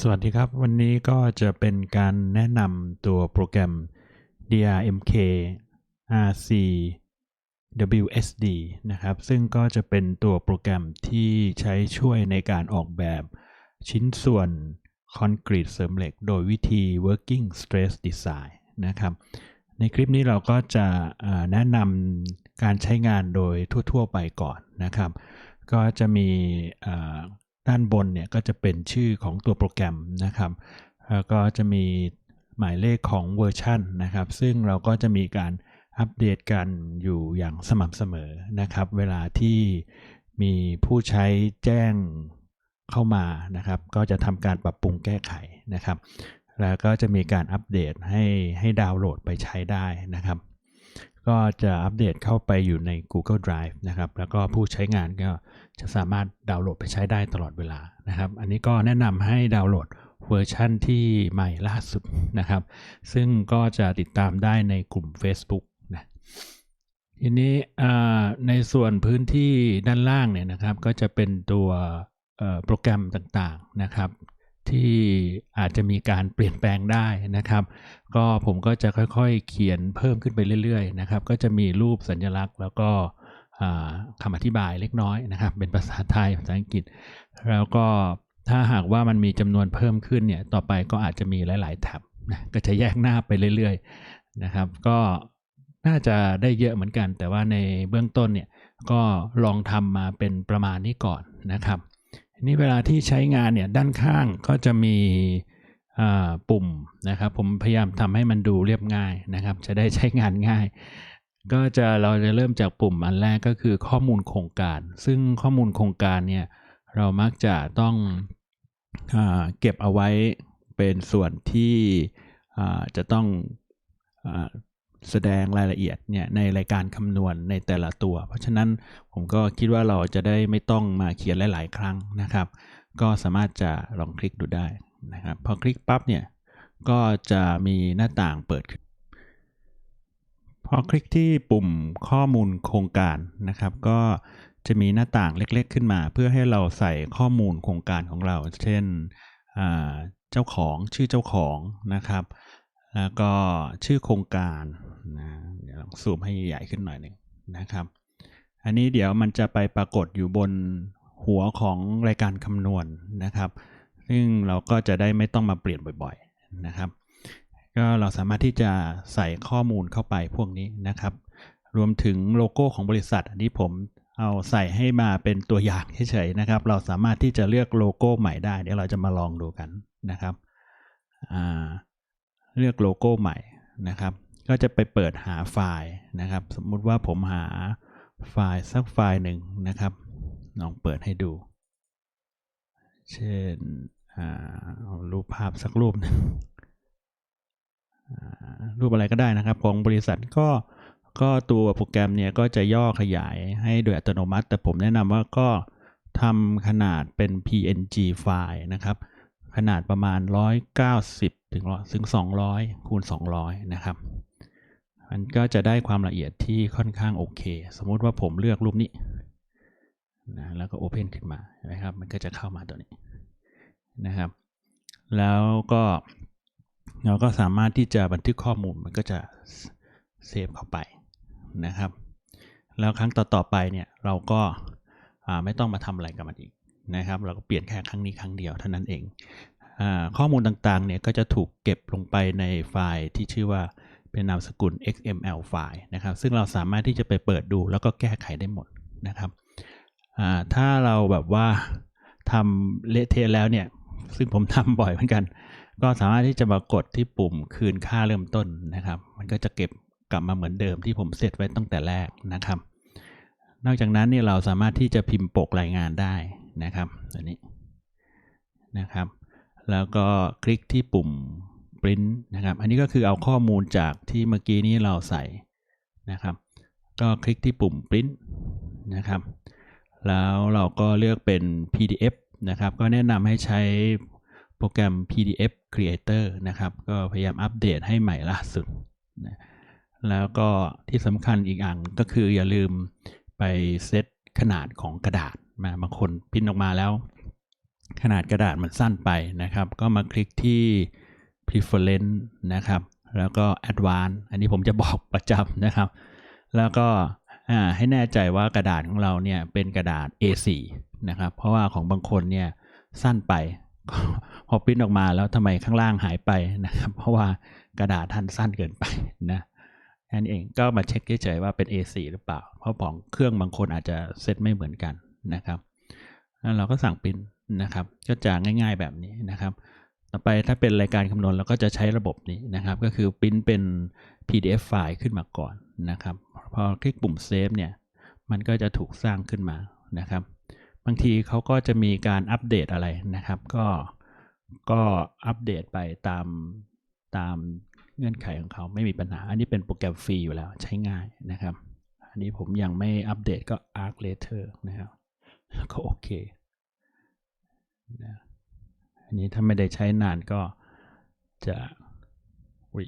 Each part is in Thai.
สวัสดีครับ วันนี้ก็จะเป็นการแนะนำตัวโปรแกรม DRMK RC WSD นะครับ ซึ่งก็จะเป็นตัวโปรแกรมที่ใช้ช่วยในการออกแบบชิ้นส่วนคอนกรีตเสริมเหล็ก โดยวิธี working stress design นะครับ ในคลิปนี้เราก็จะแนะนำการใช้งานโดยทั่ว ๆ ไปก่อนนะครับ ก็จะมี ด้านบนเนี่ยก็จะเป็นชื่อของตัวโปรแกรมนะครับ แล้วก็จะมีหมายเลขของเวอร์ชันนะครับ ซึ่งเราก็จะมีการอัปเดตกันอยู่อย่างสม่ำเสมอนะครับ เวลาที่มีผู้ใช้แจ้งเข้ามานะครับ ก็จะทำการปรับปรุงแก้ไขนะครับ แล้วก็จะมีการอัปเดตให้ให้ดาวน์โหลดไปใช้ได้นะครับ ก็จะอัปเดตเข้าไปอยู่ใน Google Drive นะครับ แล้วก็ผู้ใช้งานก็จะสามารถดาวน์โหลดไปใช้ได้ตลอดเวลานะครับ อันนี้ก็แนะนำให้ดาวน์โหลดเวอร์ชั่นที่ใหม่ล่าสุดนะครับ ซึ่งก็จะติดตามได้ในกลุ่ม Facebook นะทีนี้ในส่วนพื้นที่ด้านล่างเนี่ยนะครับ ก็จะเป็นตัวโปรแกรมต่างๆนะครับ ที่อาจจะมีการเปลี่ยนแปลงได้นะครับ ก็ผมก็จะค่อยๆ เขียนเพิ่มขึ้นไปเรื่อยๆนะครับ ก็จะมีรูปสัญลักษณ์ แล้วก็คำอธิบายเล็กน้อยนะครับ เป็นภาษาไทยภาษาอังกฤษ แล้วก็ถ้าหากว่ามันมีจำนวนเพิ่มขึ้นเนี่ยต่อไปก็อาจจะมีหลาย ๆ แท็บนะก็จะแยกหน้าไปเรื่อยๆนะครับ ก็น่าจะได้เยอะเหมือนกัน แต่ว่าในเบื้องต้นเนี่ยก็ลองทำมาเป็นประมาณนี้ก่อนนะครับ นี้เวลาที่ใช้งานเนี่ยด้านข้างก็จะมีปุ่มนะครับ ผมพยายามทำให้มันดูเรียบง่ายนะครับ จะได้ใช้งานง่าย ก็จะเราจะเริ่มจากปุ่มอันแรกก็คือข้อมูลโครงการ ซึ่งข้อมูลโครงการเนี่ยเรามักจะต้องอเก็บเอาไว้เป็นส่วนที่จะต้อง แสดงรายละเอียดเนี่ยในรายการคำนวณในแต่ละตัว เพราะฉะนั้นผมก็คิดว่าเราจะได้ไม่ต้องมาเขียนหลาย ๆ ครั้งนะครับ ก็สามารถจะลองคลิกดูได้นะครับ พอคลิกปั๊บเนี่ยก็จะมีหน้าต่างเปิดขึ้นพอคลิกที่ปุ่มข้อมูลโครงการนะครับ ก็จะมีหน้าต่างเล็ก ๆ ขึ้นมา เพื่อให้เราใส่ข้อมูลโครงการของเรา เช่นเจ้าของชื่อเจ้าของนะครับ แล้วก็ชื่อโครงการนะเดี๋ยวลองซูมให้ใหญ่ขึ้นหน่อยหนึ่งนะครับ อันนี้เดี๋ยวมันจะไปปรากฏอยู่บนหัวของรายการคำนวณนะครับ ซึ่งเราก็จะได้ไม่ต้องมาเปลี่ยนบ่อยๆนะครับ ก็เราสามารถที่จะใส่ข้อมูลเข้าไปพวกนี้นะครับ รวมถึงโลโก้ของบริษัท อันนี้ผมเอาใส่ให้มาเป็นตัวอย่างเฉยๆนะครับ เราสามารถที่จะเลือกโลโก้ใหม่ได้ เดี๋ยวเราจะมาลองดูกันนะครับ อ่า เลือกโลโก้ใหม่นะครับ ก็จะไปเปิดหาไฟล์นะครับ สมมุติว่าผมหาไฟล์สักไฟล์หนึ่งนะครับลองเปิดให้ดู เช่นเอารูปภาพสักรูปหนึ่งรูปอะไรก็ได้นะครับ ของบริษัทก็ก็ตัวโปรแกรมเนี่ยก็จะย่อขยายให้โดยอัตโนมัติ แต่ผมแนะนำว่าก็ทำขนาดเป็น PNG ไฟล์นะครับ ขนาดประมาณ 190ถึงถึง 200 คูณ 200 นะครับ มันก็จะได้ความละเอียดที่ค่อนข้างโอเค สมมุติว่าผมเลือกรูปนี้นะแล้วก็ Open ขึ้นมานะครับ มันก็จะเข้ามาตัวนี้นะครับ แล้วก็เราก็สามารถที่จะบันทึกข้อมูลมันก็จะเซฟเข้าไปนะครับ แล้วครั้งต่อๆไปเนี่ยเราก็ไม่ต้องมาทำอะไรกับมันอีก นะครับ เราก็เปลี่ยนแค่ครั้งนี้ครั้งเดียวเท่านั้นเองอข้อมูลต่างๆเนี่ยก็จะถูกเก็บลงไปในไฟล์ที่ชื่อว่าเป็นนามสกุล XML ไฟล์นะครับ ซึ่งเราสามารถที่จะไปเปิดดูแล้วก็แก้ไขได้หมดนะครับถ้าเราแบบว่าทำเละเทะแล้วเนี่ย ซึ่งผมทำบ่อยเหมือนกัน ก็สามารถที่จะมากดที่ปุ่มคืนค่าเริ่มต้นนะครับ มันก็จะเก็บกลับมาเหมือนเดิมที่ผมเซตไว้ตั้งแต่แรกนะครับ นอกจากนั้นเนี่ยเราสามารถที่จะพิมพ์ปกรายงานได้ นะครับอันนี้นะครับ แล้วก็คลิกที่ปุ่ม print นะครับ อันนี้ก็คือเอาข้อมูลจากที่เมื่อกี้นี้เราใส่นะครับ ก็คลิกที่ปุ่ม print นะครับ แล้วเราก็เลือกเป็น PDF นะครับ ก็แนะนำให้ใช้โปรแกรม PDF Creator นะครับ ก็พยายามอัปเดตให้ใหม่ล่าสุดนะแล้วก็ที่สำคัญอีกอย่างก็คืออย่าลืมไปเซตขนาดของกระดาษ มาบางคนพิมพ์ออกมาแล้ว ขนาดกระดาษมันสั้นไปนะครับ ก็มาคลิกที่ preference นะครับ แล้วก็ advance อันนี้ผมจะบอกประจำนะครับ แล้วก็ให้แน่ใจว่ากระดาษของเราเนี่ยเป็นกระดาษ A4 นะครับ เพราะว่าของบางคนเนี่ยสั้นไปพอปริ้นออกมาแล้วทำไมข้างล่างหายไปนะครับ เพราะว่ากระดาษท่านสั้นเกินไปนะนั่นเองก็มาเช็คเฉยๆว่าเป็น A4 หรือเปล่า เพราะของเครื่องบางคนอาจจะเซตไม่เหมือนกัน นะครับเราก็สั่งปริ้นนะครับ ก็จะง่ายๆแบบนี้นะครับ ต่อไปถ้าเป็นรายการคำนวณเราก็จะใช้ระบบนี้นะครับ ก็คือปริ้นเป็น PDF ไฟล์ขึ้นมาก่อนนะครับ พอคลิกปุ่มเซฟเนี่ย มันก็จะถูกสร้างขึ้นมานะครับ บางทีเขาก็จะมีการอัปเดตอะไรนะครับ ก็ก็อัปเดตไปตามตามเงื่อนไขของเขาไม่มีปัญหา อันนี้เป็นโปรแกรมฟรีอยู่แล้วใช้ง่ายนะครับ อันนี้ผมยังไม่อัปเดตก็ Arc Later นะครับ ก็โอเคนะอันนี้ถ้าไม่ได้ใช้นานก็จะอุ้ย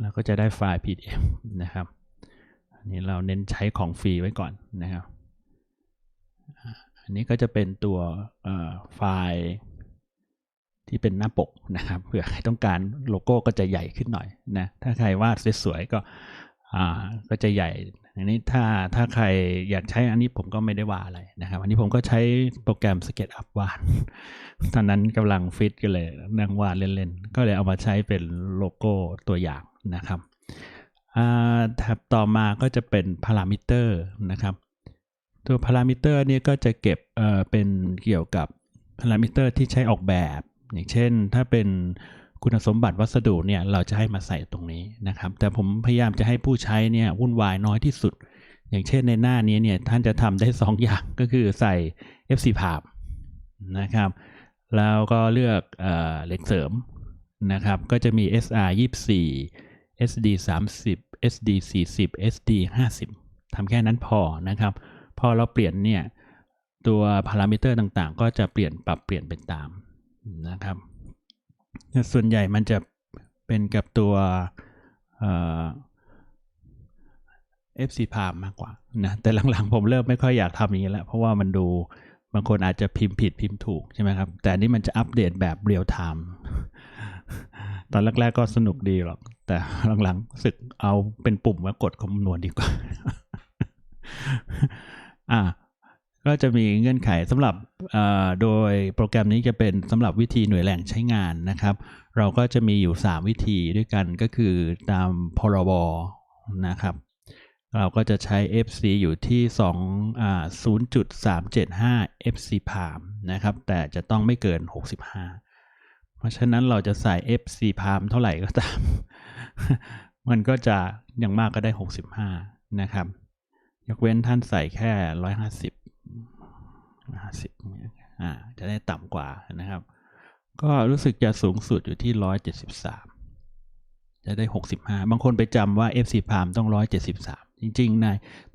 เราก็จะได้ไฟล์ PDF นะครับอันนี้เราเน้นใช้ของฟรีไว้ก่อนนะครับ อันนี้ก็จะเป็นตัวไฟล์ที่เป็นหน้าปกนะครับเผื่อใครต้องการโลโก้ก็จะใหญ่ขึ้นหน่อยนะถ้าใครวาดสวยๆก็ อ่าก็จะใหญ่ อันนี้ถ้าถ้าใครอยากใช้อันนี้ผมก็ไม่ได้ว่าอะไรนะครับ อันนี้ผมก็ใช้โปรแกรม SketchUp วาดตอนนั้นกำลังฟิตกันเลยนั่งวาดเล่นๆ ก็เลยเอามาใช้เป็นโลโก้ตัวอย่างนะครับแท็บต่อมาก็จะเป็นพารามิเตอร์นะครับ ตัวพารามิเตอร์นี่ก็จะเก็บเอ่อเป็นเกี่ยวกับพารามิเตอร์ที่ใช้ออกแบบ อย่างเช่นถ้าเป็น คุณสมบัติวัสดุเนี่ยเราจะให้มาใส่ตรงนี้นะครับ แต่ผมพยายามจะให้ผู้ใช้เนี่ยวุ่นวายน้อยที่สุด อย่างเช่นในหน้านี้เนี่ยท่านจะทำได้ 2 อย่างก็คือใส่ FC ภาพนะครับ แล้วก็เลือกเอเหล็กเสริมนะครับ ก็จะมี SR 24 SD 30 SD 40 SD 50ทำแค่นั้นพอนะครับ พอเราเปลี่ยนเนี่ยตัวพารามิเตอร์ต่างๆ ก็จะเปลี่ยนปรับเปลี่ยนเป็นตามนะครับ ส่วนใหญ่มันจะเป็นกับตัวเอ่อ FC พามมากกว่านะแต่หลังๆ ผมเริ่มไม่ค่อยอยากทำอย่างนี้แล้ว เพราะว่ามันดูบางคนอาจจะพิมพ์ผิดพิมพ์ถูกใช่ไหมครับ แต่นนี้มันจะอัปเดตแบบเรียลไทม์ตอนแรกๆก็สนุกดีหรอก แต่หลังๆสึกเอาเป็นปุ่มว่ากดคำนวณดีกว่า อ่า ก็จะมีเงื่อนไขสำหรับโดยโปรแกรมนี้จะเป็นสำหรับวิธีหน่วยแหล่งใช้งานนะครับ เราก็จะมีอยู่ 3 วิธีด้วยกันก็คือตามพรบนะครับ เราก็จะใช้ FC อยู่ที่2อ่า0.375 FC palm นะครับ แต่จะต้องไม่เกิน 65 เพราะฉะนั้นเราจะใส่ FC palm เท่าไหร่ก็ตาม มันก็จะอย่างมากก็ได้ 65 นะครับ ยกเว้นท่านใส่แค่ 150 50อ่าจะได้ต่ำกว่านะครับ ก็รู้สึกจะสูงสุดอยู่ที่173จะได้65บห้าบางคนไปจำว่า FC palm ต้อง173จริงๆใน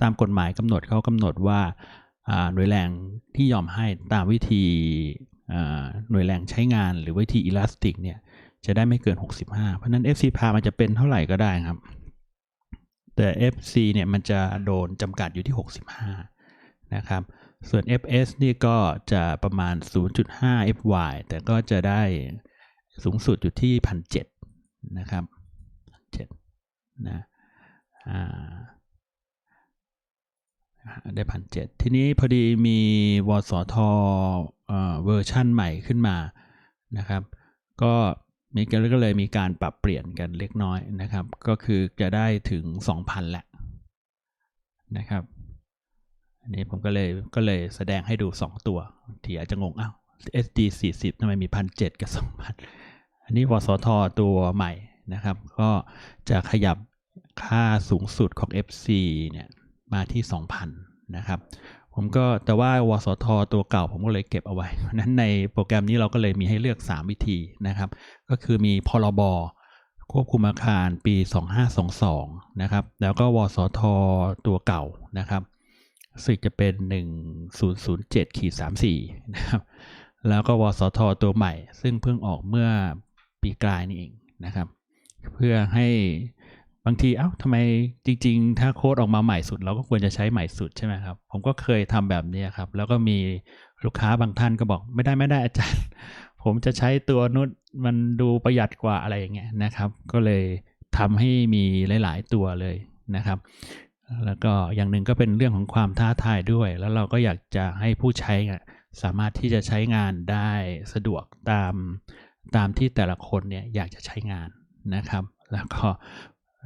ตามกฎหมายกำหนดเขากำหนดว่าหน่วยแรงที่ยอมให้ตามวิธีหน่วยแรงใช้งานหรือวิธีอิลาสติกเนี่ยจะได้ไม่เกิน 65 เพราะนั้น FC palm มันจะเป็นเท่าไหร่ก็ได้ครับ แต่ FC เนี่ยมันจะโดนจำกัดอยู่ที่ 65 นะครับ ส่วน fs นี่ก็จะประมาณ 0.5 fy แต่ก็จะได้สูงสุดอยู่ที่ 1,700 นะครับ1,700นะได้พันเทีนี้พอดีมีวสทเวอร์ชั่นใหม่ขึ้นมานะครับ ก็มีก็เลยมีการปรับเปลี่ยนกันเล็กน้อยนะครับ ก็คือจะได้ถึง 2,000แหละนะครับ อันนี้ผมก็เลยก็เลยแสดงให้ดู 2 ตัวที่อาจจะงงอ้าว SD 40ทำไมมี1,700กับ2,000 อันนี้วสทตัวใหม่นะครับ ก็จะขยับค่าสูงสุดของ FC เนี่ยมาที่ 2,000 นะครับ ผมก็แต่ว่าวสทตัวเก่าผมก็เลยเก็บเอาไว้นั้นในโปรแกรมนี้เราก็เลยมีให้เลือก 3 วิธีนะครับ ก็คือมีพรบควบคุมอาคารปี 2522 นะครับ แล้วก็วสทตัวเก่านะครับ สึกจะเป็น 1007ขีด34 นะครับ แล้วก็วสทตัวใหม่ ซึ่งเพิ่งออกเมื่อปีกลายนี่เองนะครับ เพื่อให้บางทีเอ้าทำไมจริง ๆ ถ้าโค้ดออกมาใหม่สุด เราก็ควรจะใช้ใหม่สุดใช่ไหมครับ ผมก็เคยทำแบบนี้ครับ แล้วก็มีลูกค้าบางท่านก็บอกไม่ได้ไม่ได้อาจารย์ ผมจะใช้ตัวนุชมันดูประหยัดกว่าอะไรอย่างเงี้ยนะครับ ก็เลยทำให้มีหลาย ๆ ตัวเลยนะครับ แล้วก็อย่างหนึ่งก็เป็นเรื่องของความท้าทายด้วย แล้วเราก็อยากจะให้ผู้ใช้สามารถที่จะใช้งานได้สะดวกตามตามที่แต่ละคนเนี่ยอยากจะใช้งานนะครับ แล้วก็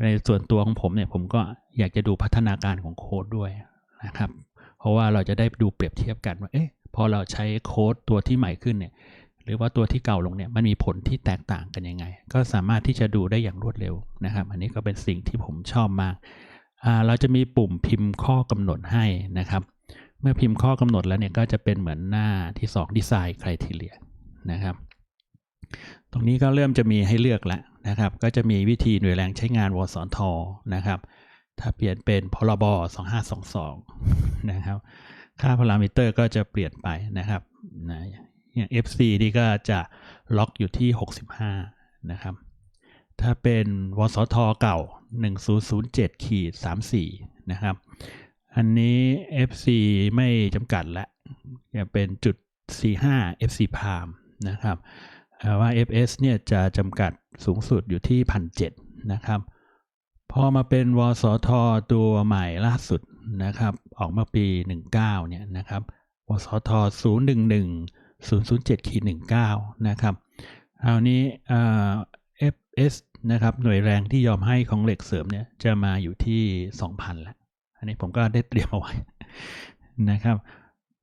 ในส่วนตัวของผมเนี่ยผมก็อยากจะดูพัฒนาการของโค้ดด้วยนะครับ เพราะว่าเราจะได้ดูเปรียบเทียบกันว่าเอ๊ะพอเราใช้โค้ดตัวที่ใหม่ขึ้นเนี่ยหรือว่าตัวที่เก่าลงเนี่ยมันมีผลที่แตกต่างกันยังไง ก็สามารถที่จะดูได้อย่างรวดเร็วนะครับ อันนี้ก็เป็นสิ่งที่ผมชอบมาก เราจะมีปุ่มพิมพ์ข้อกำหนดให้นะครับ เมื่อพิมพ์ข้อกำหนดแล้วเนี่ยก็จะเป็นเหมือนหน้าที่2 Design Criteria นะครับ ตรงนี้ก็เริ่มจะมีให้เลือกแล้วนะครับ ก็จะมีวิธีหน่วยแรงใช้งานวสทนะครับ ถ้าเปลี่ยนเป็นพรบ2522 นะครับ ค่าพารามิเตอร์ก็จะเปลี่ยนไปนะครับนะอย่าง FC นี่ก็จะล็อกอยู่ที่ 65 นะครับ ถ้าเป็นวสทเก่า 1007ขีด34 นะครับ อันนี้ FC ไม่จำกัดละจะเป็นจุด 45 FC Palm นะครับแต่ว่า FS เนี่ยจะจำกัดสูงสุดอยู่ที่ 1,700 นะครับ พอมาเป็นวสทตัวใหม่ล่าสุดนะครับ ออกมาปี 19 เนี่ยนะครับ วสท 011 007ขีด19 นะครับคราวนี้เอ่อ FS นะครับหน่วยแรงที่ยอมให้ของเหล็กเสริมเนี่ยจะมาอยู่ที่ 2,000แล้วอันนี้ผมก็ได้เตรียมเอาไว้นะครับ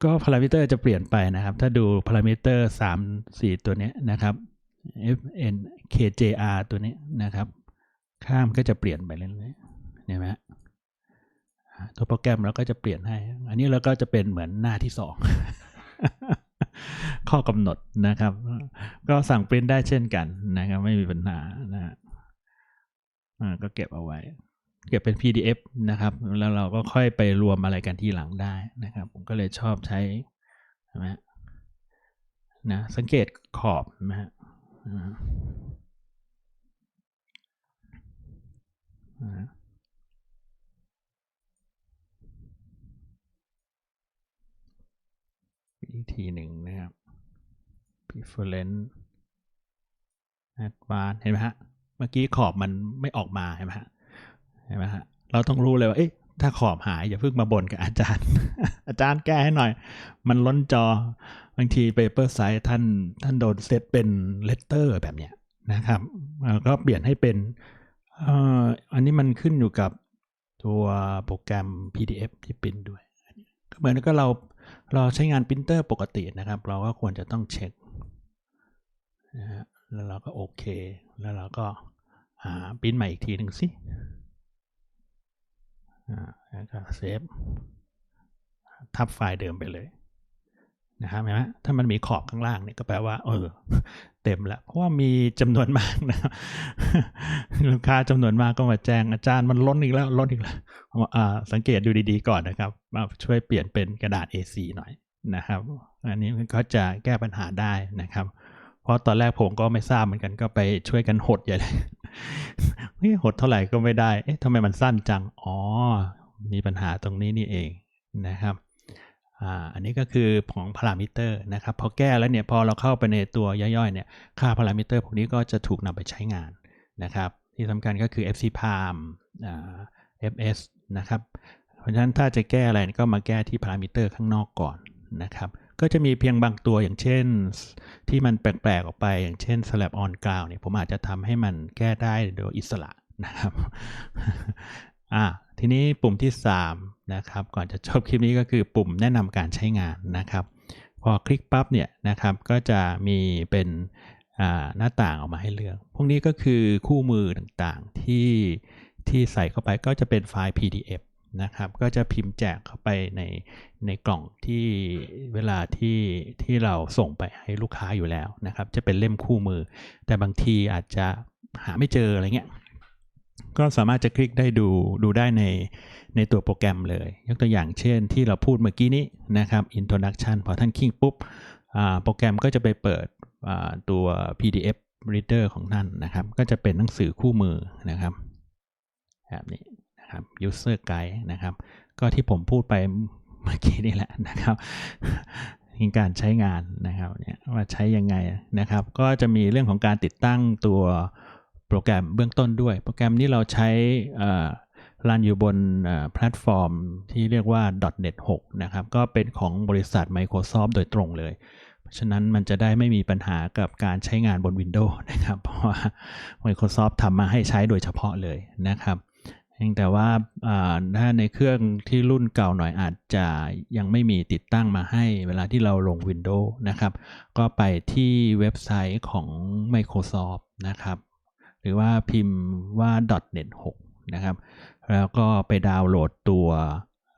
ก็พารามิเตอร์จะเปลี่ยนไปนะครับ ถ้าดูพารามิเตอร์3 4 ตัวนี้นะครับ FN KJR ตัวนี้นะครับ ข้ามก็จะเปลี่ยนไปเรื่อยๆเห็นไหมฮะตัวโปรแกรมเราก็จะเปลี่ยนให้ อันนี้เราก็จะเป็นเหมือนหน้าที่สองข้อกำหนดนะครับ ก็สั่งปริ้นได้เช่นกันนะครับ ไม่มีปัญหา อ่าก็เก็บเอาไว้ เก็บเป็น PDF นะครับ แล้วเราก็ค่อยไปรวมอะไรกันที่หลังได้นะครับ ผมก็เลยชอบใช้ใช่ไหมฮะนะสังเกตขอบนะฮะอีกทีหนึ่งนะครับ preference advanced เห็นไหมฮะ มื่อกี้ขอบมันไม่ออกมาเห็นไหมฮะเห็นไหมฮะเราต้องรู้เลยว่าเอ๊ะถ้าขอบหายอย่าเพิ่งมาบ่นกับอาจารย์ อาจารย์แก้ให้หน่อย มันล้นจอบางที paper size ท่านท่านโดนเซตเป็น letter แบบเนี้ยนะครับก็เปลี่ยนให้เป็นอันนี้มันขึ้นอยู่กับตัวโปรแกรม PDF ที่ปริ้นด้วยก็เหมือนกับเราเราใช้งานปรินเตอร์ปกตินะครับ เราก็ควรจะต้องเช็คนะฮะแล้วเราก็โอเค แล้วเราก็ ปริ้นใหม่อีกทีหนึ่งสิอ่าแล้วก็เซฟทับไฟล์เดิมไปเลยนะครับเห็นไหมถ้ามันมีขอบข้างล่างเนี่ยก็แปลว่า เออ เต็มแล้วเพราะว่ามีจำนวนมากนะลูกค้าจำนวนมากก็มาแจ้งอาจารย์มันล้นอีกแล้วล้นอีกแล้วอ่าสังเกตดูดีๆก่อนนะครับมาช่วยเปลี่ยนเป็นกระดาษ A4 หน่อยนะครับ อันนี้มันก็จะแก้ปัญหาได้นะครับ เพราะตอนแรกผมก็ไม่ทราบเหมือนกันก็ไปช่วยกันหดใหญ่เลยเฮ้ยหดเท่าไหร่ก็ไม่ได้ เอ๊ะทำไมมันสั้นจัง อ๋อ มีปัญหาตรงนี้นี่เองนะครับอ่าอันนี้ก็คือของพารามิเตอร์นะครับพอแก้แล้วเนี่ยพอเราเข้าไปในตัวย่อยๆเนี่ยค่าพารามิเตอร์พวกนี้ก็จะถูกนำไปใช้งานนะครับ ที่สำคัญก็คือ FC Palm FS นะครับ เพราะฉะนั้นถ้าจะแก้อะไรก็มาแก้ที่พารามิเตอร์ข้างนอกก่อนนะครับ ก็จะมีเพียงบางตัวอย่างเช่น ที่มันแปลกๆออกไปอย่างเช่น slab on ground เนี่ยผมอาจจะทำให้มันแก้ได้โดยอิสระนะครับอ่าทีนี้ปุ่มที่ 3 นะครับ ก่อนจะจบคลิปนี้ก็คือปุ่มแนะนำการใช้งานนะครับ พอคลิกปั๊บเนี่ยนะครับก็จะมีเป็นอ่าหน้าต่างออกมาให้เลือก พวกนี้ก็คือคู่มือต่างๆที่ที่ใส่เข้าไปก็จะเป็นไฟล์ PDF นะครับ ก็จะพิมพ์แจกเข้าไปในในกล่องที่เวลาที่ที่เราส่งไปให้ลูกค้าอยู่แล้วนะครับ จะเป็นเล่มคู่มือ แต่บางทีอาจจะหาไม่เจออะไรเงี้ยก็สามารถจะคลิกได้ดูดูได้ในในตัวโปรแกรมเลย ยกตัวอย่างเช่นที่เราพูดเมื่อกี้นี้นะครับ introduction พอท่านคลิกปุ๊บโปรแกรมก็จะไปเปิดตัว PDF reader ของท่านนะครับ ก็จะเป็นหนังสือคู่มือนะครับแบบนี้ นะครับ user guide นะครับ ก็ที่ผมพูดไปเมื่อกี้นี่แหละนะครับในการใช้งานนะครับเนี่ยว่าใช้ยังไงนะครับ ก็จะมีเรื่องของการติดตั้งตัวโปรแกรมเบื้องต้นด้วย โปรแกรมนี้เราใช้รันอยู่บนแพลตฟอร์มที่เรียกว่า .NET 6 นะครับ ก็เป็นของบริษัท Microsoft โดยตรงเลย เพราะฉะนั้นมันจะได้ไม่มีปัญหากับการใช้งานบน Windows นะครับ เพราะว่า Microsoft ทำมาให้ใช้โดยเฉพาะเลยนะครับ เพียงแต่ว่าถ้าในเครื่องที่รุ่นเก่าหน่อยอาจจะยังไม่มีติดตั้งมาให้เวลาที่เราลง Windows นะครับ ก็ไปที่เว็บไซต์ของ Microsoft นะครับ หรือว่าพิมพ์ว่า .NET 6 นะครับ แล้วก็ไปดาวน์โหลดตัว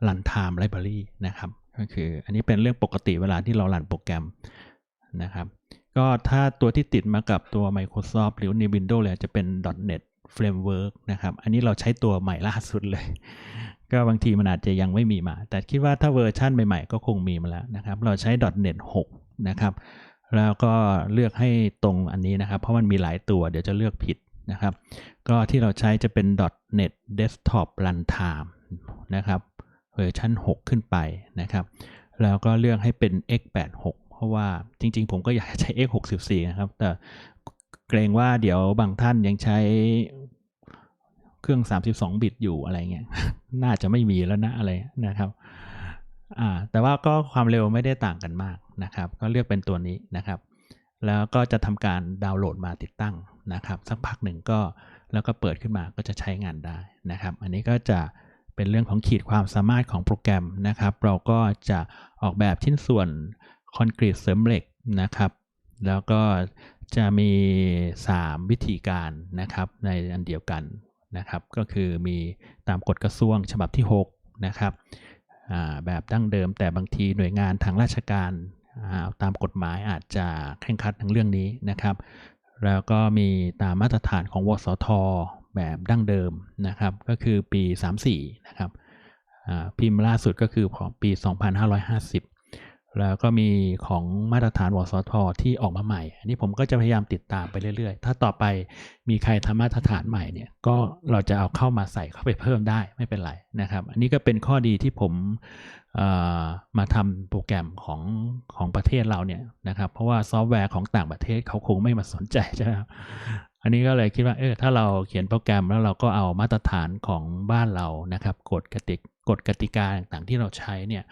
Runtime Library นะครับ ก็คืออันนี้เป็นเรื่องปกติเวลาที่เรารันโปรแกรมนะครับ ก็ถ้าตัวที่ติดมากับตัว Microsoft หรือใน Windows เลยจะเป็น .NET Framework นะครับ อันนี้เราใช้ตัวใหม่ล่าสุดเลย ก็บางทีมันอาจจะยังไม่มีมา แต่คิดว่าถ้าเวอร์ชันใหม่ๆ ก็คงมีมาแล้วนะครับ เราใช้ .NET 6 นะครับ แล้วก็เลือกให้ตรงอันนี้นะครับ เพราะมันมีหลายตัวเดี๋ยวจะเลือกผิดนะครับ ก็ที่เราใช้จะเป็น .NET Desktop Runtime นะครับ เวอร์ชัน6 ขึ้นไปนะครับ แล้วก็เลือกให้เป็น x86 เพราะว่าจริงๆ ผมก็อยากใช้ x64 นะครับ แต่ เกรงว่าเดี๋ยวบางท่านยังใช้เครื่อง 32 บิตอยู่อะไรเงี้ย น่าจะไม่มีแล้วนะอะไรนะครับ อ่า แต่ว่าก็ความเร็วไม่ได้ต่างกันมากนะครับ ก็เลือกเป็นตัวนี้นะครับ แล้วก็จะทำการดาวน์โหลดมาติดตั้งนะครับ สักพักหนึ่งก็แล้วก็เปิดขึ้นมาก็จะใช้งานได้นะครับ อันนี้ก็จะเป็นเรื่องของขีดความสามารถของโปรแกรมนะครับ เราก็จะออกแบบชิ้นส่วนคอนกรีตเสริมเหล็กนะครับ แล้วก็ จะมี 3 วิธีการนะครับในอันเดียวกันนะครับ ก็คือมีตามกฎกระทรวงฉบับที่6นะครับแบบดั้งเดิมแต่บางทีหน่วยงานทางราชการตามกฎหมายอาจจะเคร่งครัดในเรื่องนี้นะครับ แล้วก็มีตามมาตรฐานของวสท แบบดั้งเดิมนะครับ ก็คือปี 34นะครับพิมพ์ล่าสุดก็คือของปี 2550 แล้วก็มีของมาตรฐานวสทที่ออกมาใหม่ อันนี้ผมก็จะพยายามติดตามไปเรื่อยๆ ถ้าต่อไปมีใครทำมาตรฐานใหม่เนี่ย ก็เราจะเอาเข้ามาใส่เข้าไปเพิ่มได้ไม่เป็นไรนะครับ อันนี้ก็เป็นข้อดีที่ผมมาทำโปรแกรมของของประเทศเราเนี่ยนะครับ เพราะว่าซอฟต์แวร์ของต่างประเทศเขาคงไม่มาสนใจใช่ไหมครับอันนี้ก็เลยคิดว่าเออถ้าเราเขียนโปรแกรมแล้วเราก็เอามาตรฐานของบ้านเรานะครับกฎกติกกฎกติกาต่างๆที่เราใช้เนี่ย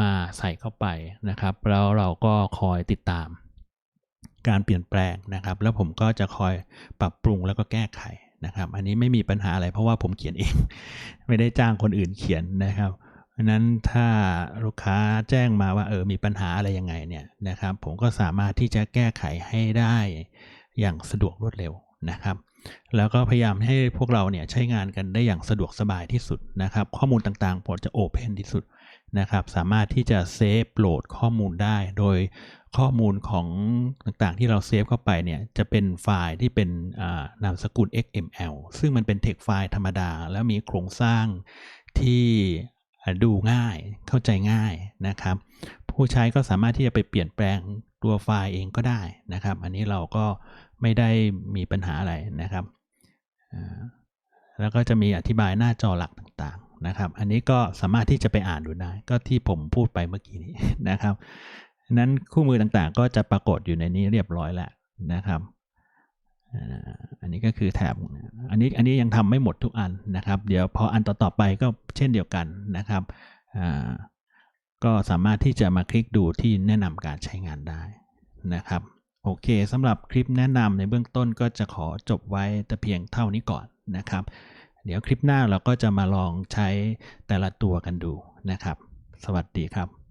มาใส่เข้าไปนะครับ แล้วเราก็คอยติดตาม การเปลี่ยนแปลงนะครับ แล้วผมก็จะคอยปรับปรุงแล้วก็แก้ไขนะครับ อันนี้ไม่มีปัญหาอะไรเพราะว่าผมเขียนเอง ไม่ได้จ้างคนอื่นเขียนนะครับราะนั้นถ้าลูกค้าแจ้งมาว่าเออมีปัญหาอะไรยังไงเนี่ยนะครับผมก็สามารถที่จะแก้ไขให้ได้อย่างสะดวกรวดเร็วนะครับ แล้วก็พยายามให้พวกเราเนี่ยใช้งานกันได้อย่างสะดวกสบายที่สุดนะครับ ข้อมูลต่างๆผมจะโอเพนที่สุด นะครับสามารถที่จะเซฟโหลดข้อมูลได้ โดยข้อมูลของต่างๆที่เราเซฟเข้าไปเนี่ยจะเป็นไฟล์ที่เป็นนามสกุล XML ซึ่งมันเป็นเทคไฟล์ธรรมดา แล้วมีโครงสร้างที่ดูง่ายเข้าใจง่ายนะครับ ผู้ใช้ก็สามารถที่จะไปเปลี่ยนแปลงตัวไฟล์เองก็ได้นะครับ อันนี้เราก็ไม่ได้มีปัญหาอะไรนะครับแล้วก็จะมีอธิบายหน้าจอหลัก นะครับ อันนี้ก็สามารถที่จะไปอ่านดูได้ ก็ที่ผมพูดไปเมื่อกี้นี้นะครับนั้นคู่มือต่างๆ ก็จะปรากฏอยู่ในนี้เรียบร้อยแล้วนะครับอันนี้ก็คือแถบอันนี้อันนี้ยังทำไม่หมดทุกอันนะครับ เดี๋ยวพออันต่อๆไปก็เช่นเดียวกันนะครับก็สามารถที่จะมาคลิกดูที่แนะนำการใช้งานได้นะครับโอเคสำหรับคลิปแนะนำในเบื้องต้นก็จะขอจบไว้แต่เพียงเท่านี้ก่อนนะครับ เดี๋ยวคลิปหน้าเราก็จะมาลองใช้แต่ละตัวกันดูนะครับ สวัสดีครับ